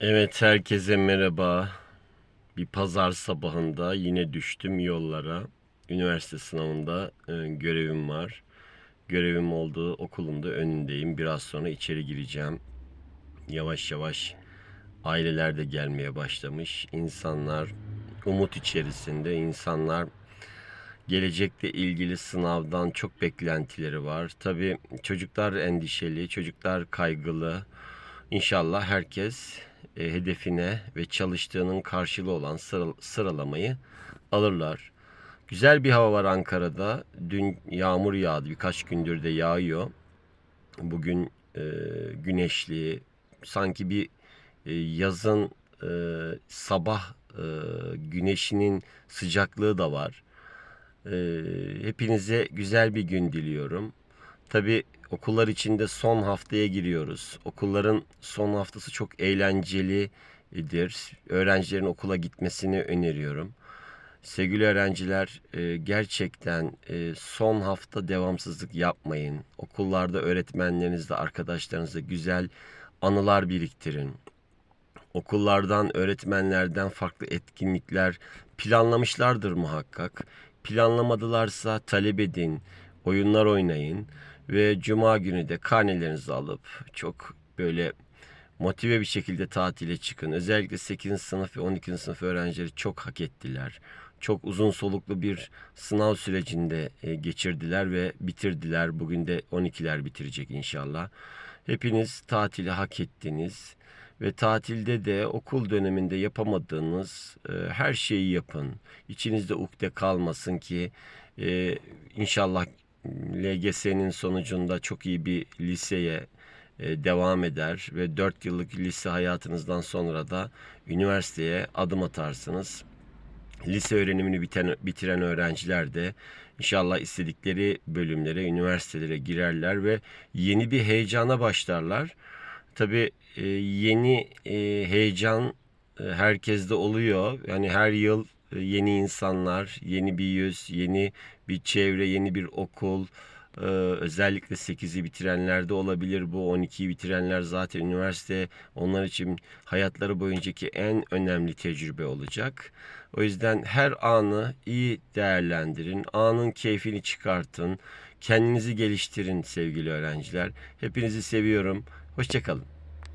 Evet herkese merhaba. Bir pazar sabahında yine düştüm yollara. Üniversite sınavında e, görevim var. Görevim olduğu okulun da önündeyim. Biraz sonra içeri gireceğim. Yavaş yavaş aileler de gelmeye başlamış. İnsanlar umut içerisinde. İnsanlar gelecekle ilgili sınavdan çok beklentileri var. Tabii çocuklar endişeli, çocuklar kaygılı. İnşallah herkes e, hedefine ve çalıştığının karşılığı olan sıra- sıralamayı alırlar. Güzel bir hava var Ankara'da. Dün yağmur yağdı, birkaç gündür de yağıyor. Bugün e, güneşli, sanki bir e, yazın e, sabah e, güneşinin sıcaklığı da var. Ee, hepinize güzel bir gün diliyorum. Tabii okullar içinde son haftaya giriyoruz. Okulların son haftası çok eğlencelidir. Öğrencilerin okula gitmesini öneriyorum. Sevgili öğrenciler, e, gerçekten e, son hafta devamsızlık yapmayın. Okullarda öğretmenlerinizle, arkadaşlarınızla güzel anılar biriktirin okullardan, öğretmenlerden farklı etkinlikler planlamışlardır muhakkak. Planlamadılarsa talep edin, oyunlar oynayın ve cuma günü de karnelerinizi alıp çok böyle motive bir şekilde tatile çıkın. Özellikle 8. sınıf ve 12. sınıf öğrencileri çok hak ettiler. Çok uzun soluklu bir sınav sürecinde e, geçirdiler ve bitirdiler. Bugün de 12'ler bitirecek inşallah. Hepiniz tatili hak ettiniz ve tatilde de okul döneminde yapamadığınız e, her şeyi yapın. İçinizde ukde kalmasın ki e, inşallah LGS'nin sonucunda çok iyi bir liseye e, devam eder ve 4 yıllık lise hayatınızdan sonra da üniversiteye adım atarsınız. Lise öğrenimini biten, bitiren öğrenciler de inşallah istedikleri bölümlere, üniversitelere girerler ve yeni bir heyecana başlarlar. Tabii e, yeni e, heyecan herkeste oluyor. Yani her yıl yeni insanlar, yeni bir yüz, yeni bir çevre, yeni bir okul. Ee, özellikle 8'i bitirenler de olabilir. Bu 12'yi bitirenler zaten üniversite onlar için hayatları boyuncaki en önemli tecrübe olacak. O yüzden her anı iyi değerlendirin. Anın keyfini çıkartın. Kendinizi geliştirin sevgili öğrenciler. Hepinizi seviyorum. Hoşçakalın.